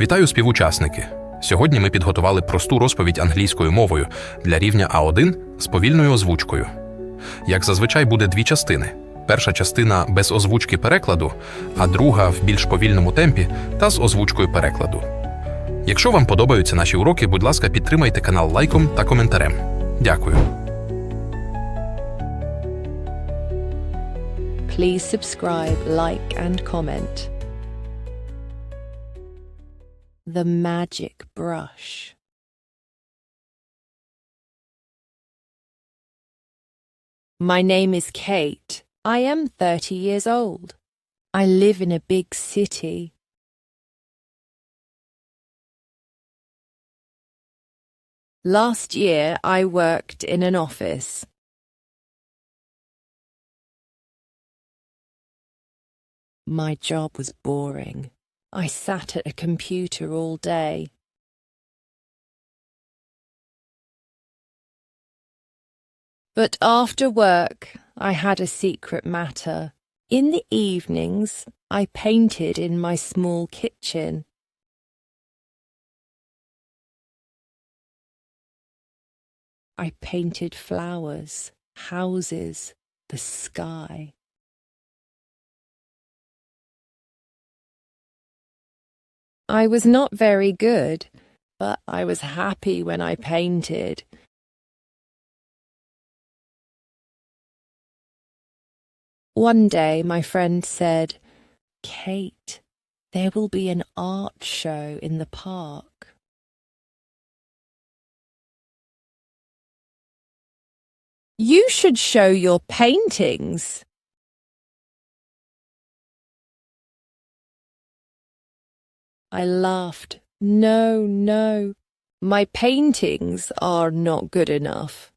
Вітаю співучасники! Сьогодні ми підготували просту розповідь англійською мовою для рівня А1 з повільною озвучкою. Як зазвичай буде дві частини: перша частина без озвучки перекладу, а друга в більш повільному темпі та з озвучкою перекладу. Якщо вам подобаються наші уроки, будь ласка, підтримайте канал лайком та коментарем. Дякую. Please subscribe, like, and comment. The Magic Brush. My name is Kate. I am 30 years old. I live in a big city. Last year, I worked in an office. My job was boring. I sat at a computer all day. But after work, I had a secret matter. In the evenings, I painted in my small kitchen. I painted flowers, houses, the sky. I was not very good, but I was happy when I painted. One day my friend said, Kate, there will be an art show in the park. You should show your paintings. I laughed. No, no. My paintings are not good enough.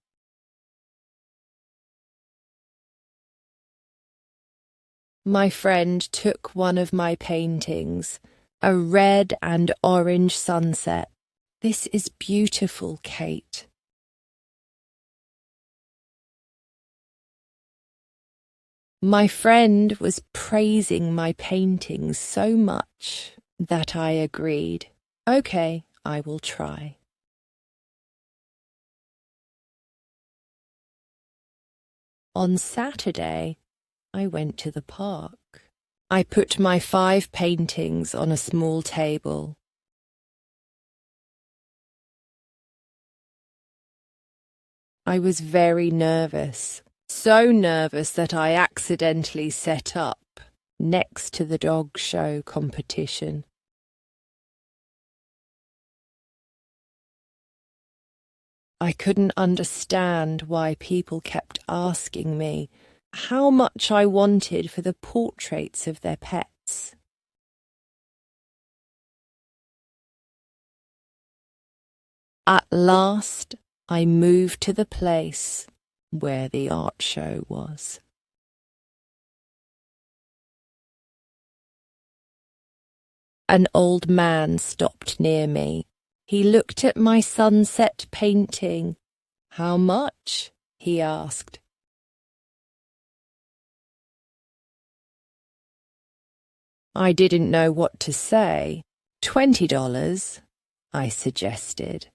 My friend took one of my paintings, a red and orange sunset. This is beautiful, Kate. My friend was praising my paintings so much that I agreed. Okay, I will try. On Saturday, I went to the park. I put my five paintings on a small table. I was very nervous, so nervous that I accidentally set up next to the dog show competition. I couldn't understand why people kept asking me how much I wanted for the portraits of their pets. At last, I moved to the place where the art show was. An old man stopped near me. He looked at my sunset painting. How much? he asked. I didn't know what to say. Twenty dollars, I suggested.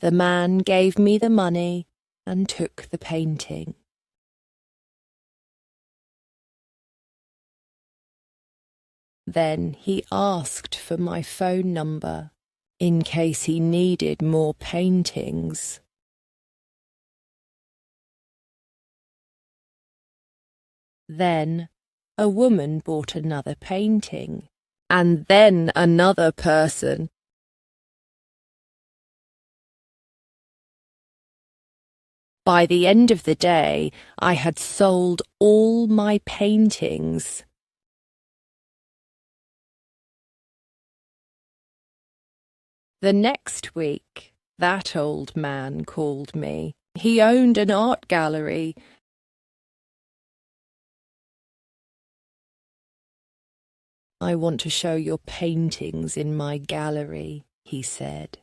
The man gave me the money and took the painting. Then he asked for my phone number in case he needed more paintings. Then a woman bought another painting, and then another person. By the end of the day, I had sold all my paintings. The next week, that old man called me. He owned an art gallery. I want to show your paintings in my gallery, he said.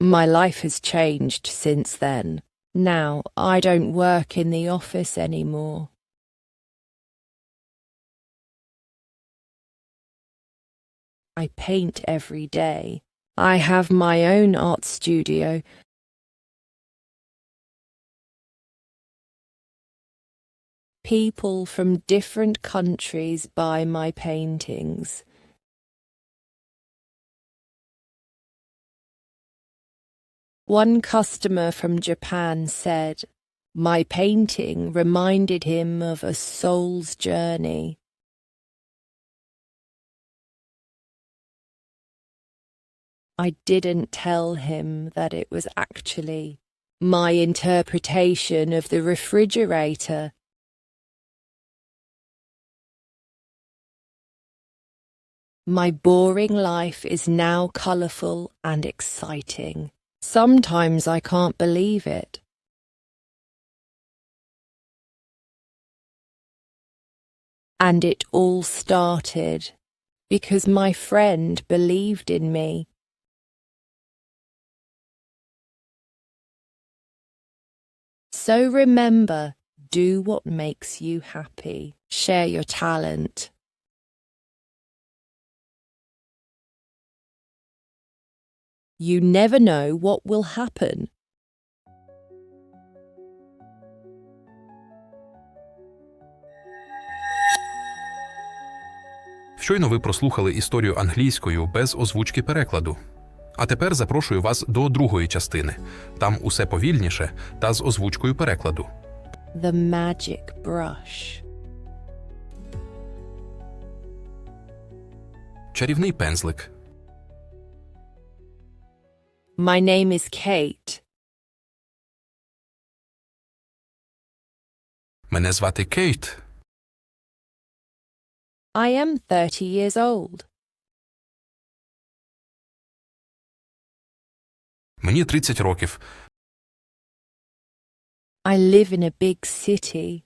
My life has changed since then. Now I don't work in the office anymore. I paint every day. I have my own art studio. People from different countries buy my paintings. One customer from Japan said, My painting reminded him of a soul's journey. I didn't tell him that it was actually my interpretation of the refrigerator. My boring life is now colourful and exciting. Sometimes I can't believe it. And it all started because my friend believed in me. So remember, do what makes you happy. Share your talent. You never know what will happen. Щойно ви прослухали історію англійською без озвучки перекладу. А тепер запрошую вас до другої частини. Там усе повільніше та з озвучкою перекладу. The magic brush. Чарівний пензлик. My name is Kate. Мене звати Кейт. I am 30 years old. Мені 30 років. I live in a big city.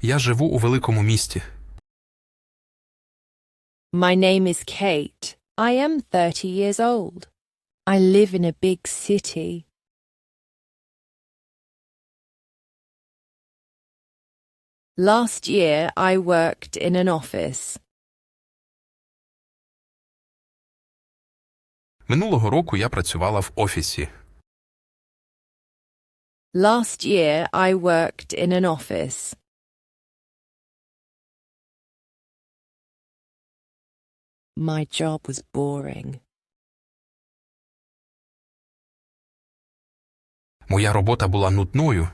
Я живу у великому місті. My name is Kate. I am 30 years old. I live in a big city. Last year I worked in an office. Минулого року я працювала в офісі. Last year I worked in an office. My job was boring. Моя робота була нудною.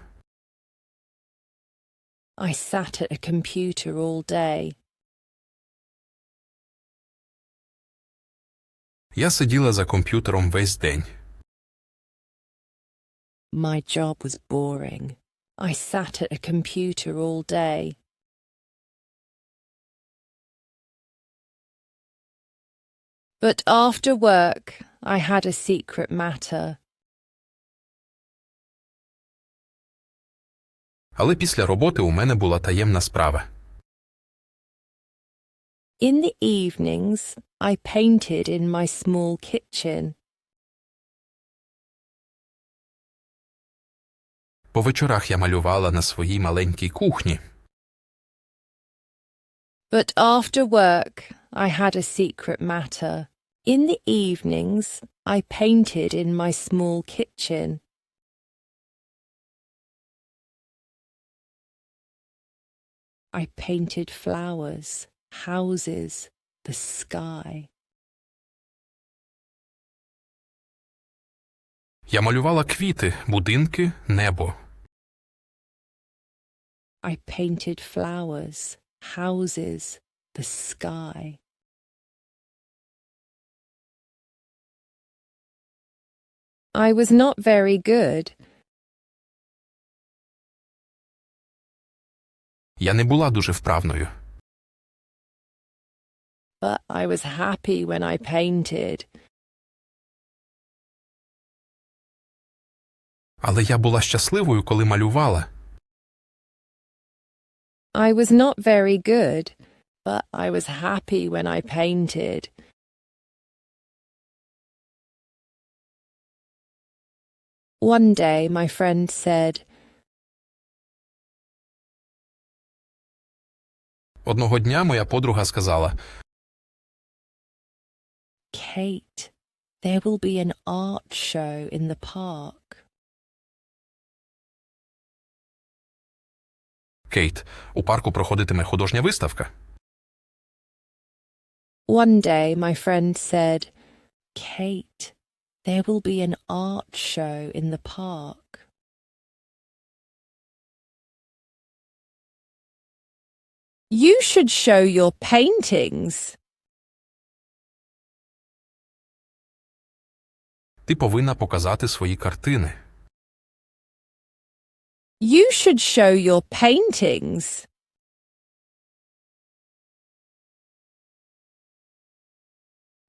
I sat at a computer all day. Я сиділа за комп'ютером весь день. My job was boring. I sat at a computer all day. But after work, I had a secret matter. Але після роботи у мене була таємна справа. In the evenings, I painted in my small kitchen. По вечорах я малювала на своїй маленькій кухні. But after work, I had a secret matter. In the evenings, I painted in my small kitchen. I painted flowers, houses, the sky. Я малювала квіти, будинки, небо. I painted flowers, houses, the sky. I was not very good. Я не була дуже вправною. But I was happy when I painted. Але я була щасливою, коли малювала. I was not very good, but I was happy when I painted. One day my friend said, Одного дня моя подруга сказала: Kate, there will be an art show in the park. Кейт, у парку проходитиме художня виставка. One day my friend said, Kate, there will be an art show in the park. You should show your paintings. Ти повинна показати свої картини. You should show your paintings.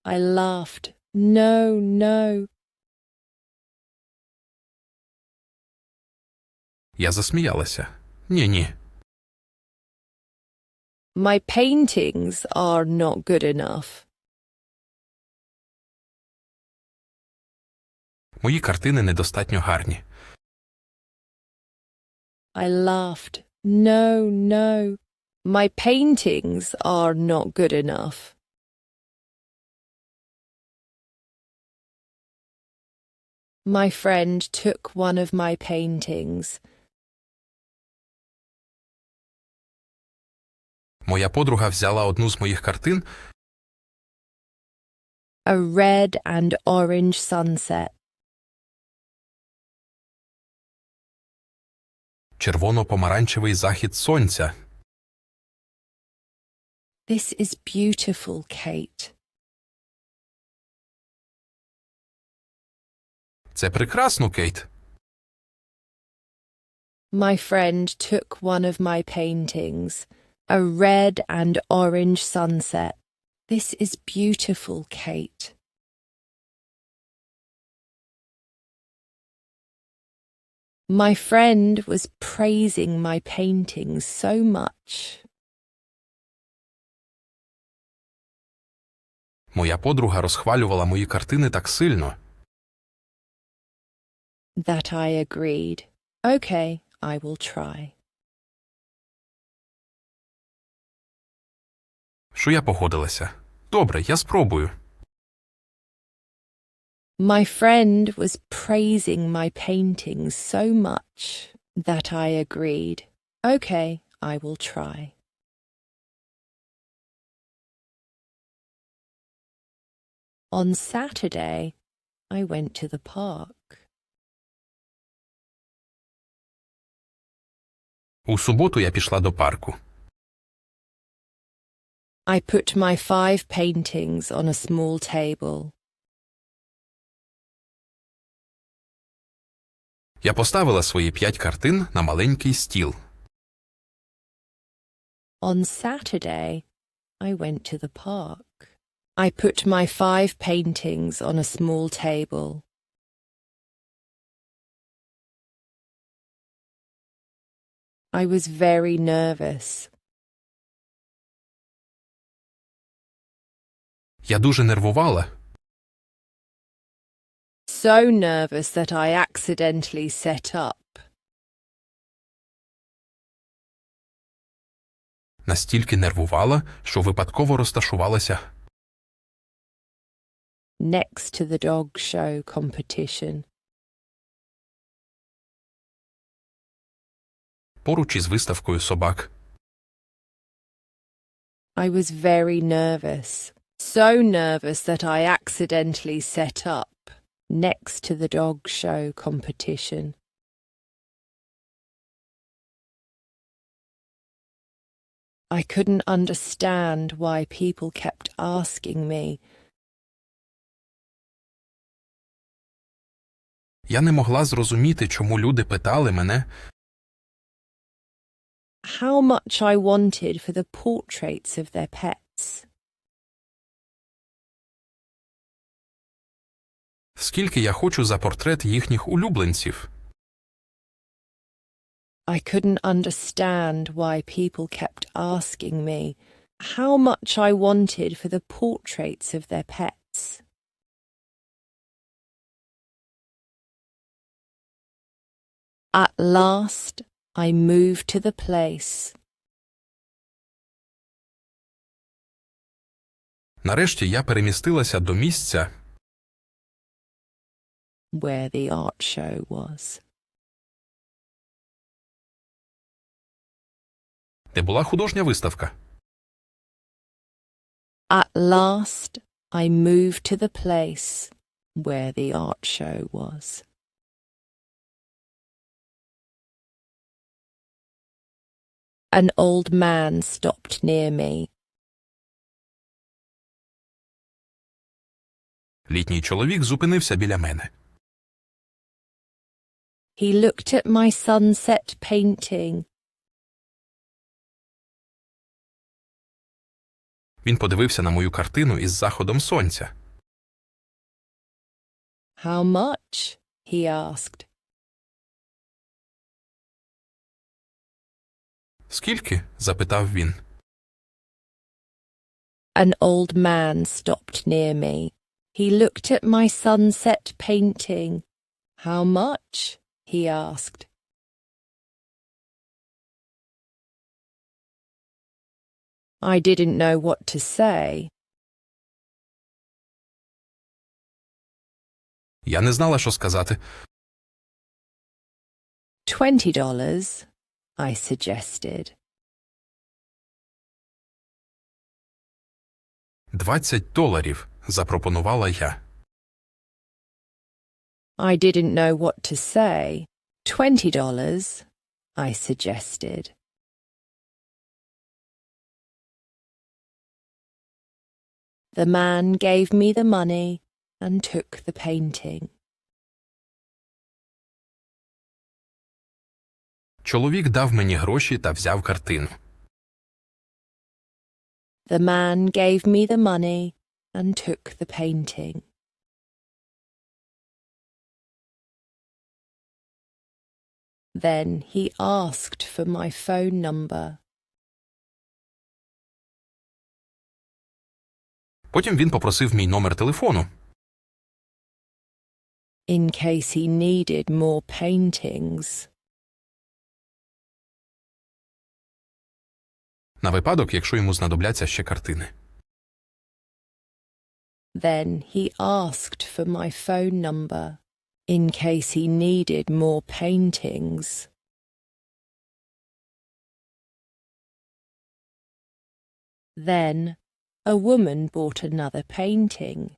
I laughed. No, no. Я засміялася. Ні, ні. My paintings are not good enough. Мої картини недостатньо гарні. I laughed. No, no. My paintings are not good enough. My friend took one of my paintings. Моя подруга взяла одну з моїх картин, A red and orange sunset. червоно-помаранчевий захід сонця. This is beautiful, Kate. Це прекрасно, Кейт. My friend took one of my paintings. A red and orange sunset. This is beautiful, Kate. My friend was praising my paintings so much Моя подруга розхвалювала мої картини так сильно. that I agreed. Okay, I will try. що я погодилася. Добре, я спробую. My friend was praising my paintings so much that I agreed. Okay, I will try. On Saturday, I went to the park. У суботу я пішла до парку. I put my five paintings on a small table. Я поставила свої п'ять картин на маленький стіл. On Saturday, I went to the park. I put my five paintings on a small table. I was very nervous. Я дуже нервувала. So nervous that I accidentally set up. Настільки нервувала, що випадково розташувалася next to the dog show competition. поруч із виставкою собак. I was very nervous. So nervous that I accidentally set up next to the dog show competition. I couldn't understand why people kept asking me, Я не могла зрозуміти, чому люди питали мене, how much I wanted for the portraits of their pets. Скільки я хочу за портрет їхніх улюбленців. I couldn't understand why people kept asking me how much I wanted for the portraits of their pets. At last, I moved to the place. Нарешті я перемістилася до місця, where the art show was. де була художня виставка. At last, I moved to the place where the art show was. An old man stopped near me. Літній чоловік зупинився біля мене. He looked at my sunset painting. Він подивився на мою картину із заходом сонця. How much? he asked. Скільки? запитав він. An old man stopped near me. He looked at my sunset painting. How much? He asked. I didn't know what to say. Я не знала, що сказати. Twenty dollars, I suggested. Двадцять доларів, запропонувала я. I didn't know what to say. Twenty dollars, I suggested. The man gave me the money and took the painting. Чоловік дав мені гроші та взяв картину. The man gave me the money and took the painting. Then he asked for my phone number. Потім він попросив мій номер телефону, in case he needed more paintings. на випадок, якщо йому знадобляться ще картини. Then he asked for my phone number in case he needed more paintings. Then a woman bought another painting.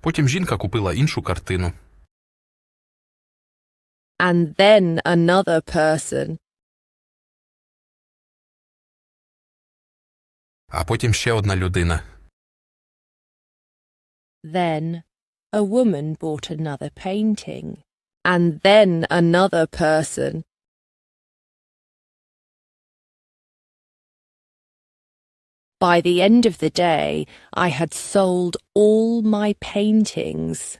Потім жінка купила іншу картину, And then another person. а потім ще одна людина. Then a woman bought another painting. And then another person. By the end of the day, I had sold all my paintings.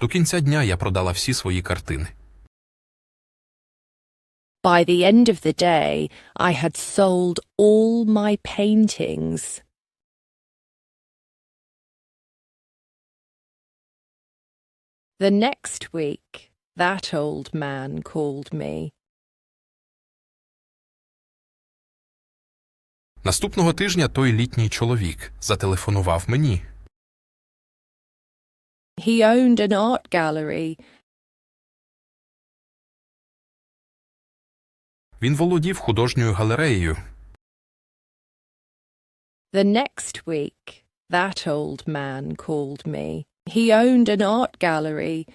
До кінця дня я продала всі свої картини. By the end of the day, I had sold all my paintings. The next week, that old man called me. Наступного тижня той літній чоловік зателефонував мені. He owned an art gallery. Він володів художньою галереєю. The next week, that old man called me. He owned an art gallery.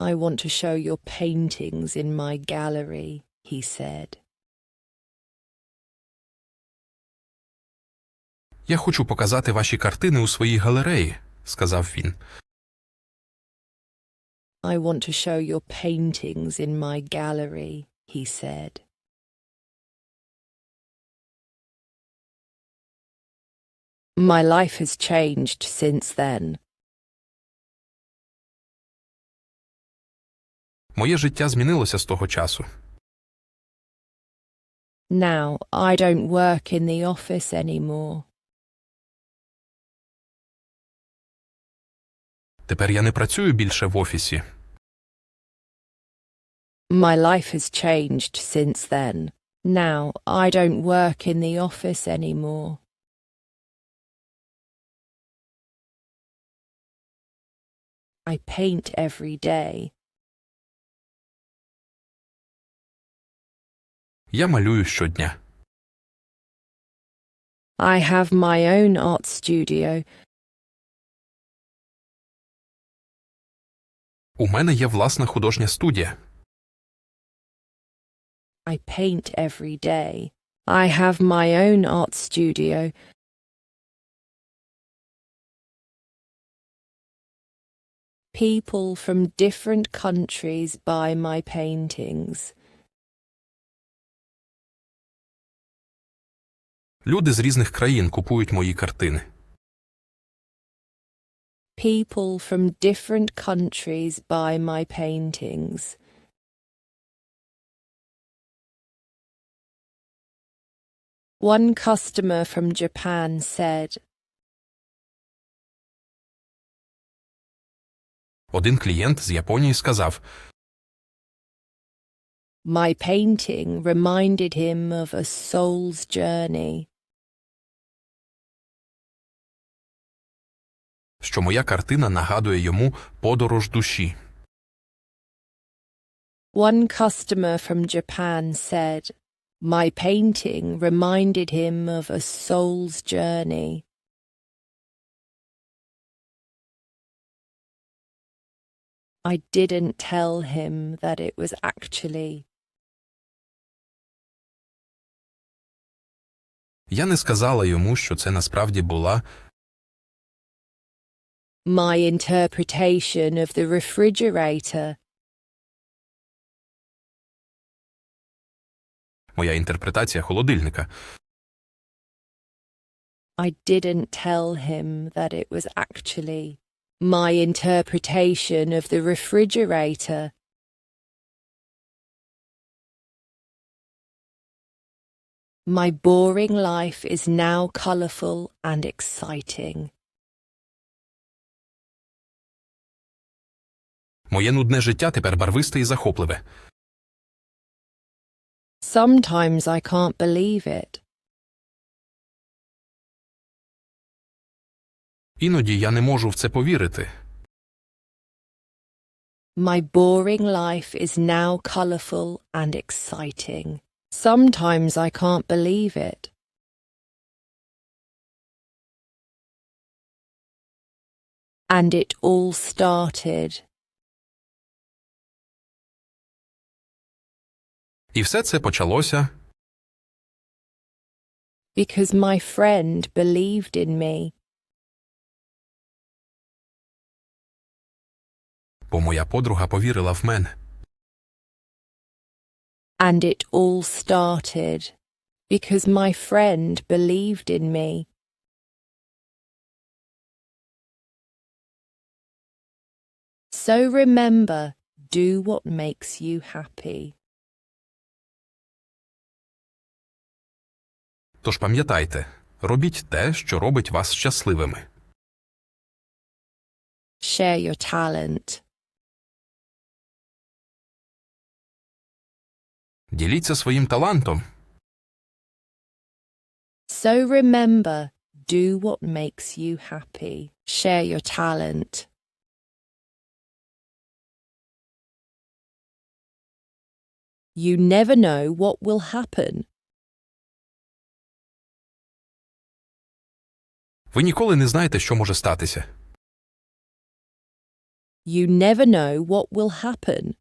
I want to show your paintings in my gallery, he said. Я хочу показати ваші картини у своїй галереї, сказав він. I want to show your paintings in my gallery, he said. My life has changed since then. Моє життя змінилося з того часу. Now I don't work in the office anymore. Тепер я не працюю більше в офісі. My life has changed since then. Now I don't work in the office anymore. I paint every day. Я малюю щодня. I have my own art studio. У мене є власна художня студія. I paint every day. I have my own art studio. People from different countries buy my paintings. Люди з різних країн купують мої картини. People from different countries buy my paintings. One customer from Japan said, Один клієнт з Японії сказав: My painting reminded him of a soul's journey. Що моя картина нагадує йому подорож душі. One customer from Japan said, My painting reminded him of a soul's journey. I didn't tell him that it was actually. Я не сказала йому, що це насправді була My interpretation of the refrigerator. моя інтерпретація холодильника. I didn't tell him that it was actually my interpretation of the refrigerator. My boring life is now colourful and exciting. Моє нудне життя тепер барвисте і захопливе. Sometimes I can't believe it. Іноді я не можу в це повірити. My boring life is now colourful and exciting. Sometimes I can't believe it. And it all started. І все це почалося, Because my friend believed in me. бо моя подруга повірила в мене. And it all started. Because my friend believed in me. So remember, do what makes you happy. Тож пам'ятайте, робіть те, що робить вас щасливими. Share your talent. Діліться своїм талантом. So remember, do what makes you happy. Share your talent. You never know what will happen. Ви ніколи не знаєте, що може статися. You never know what will happen.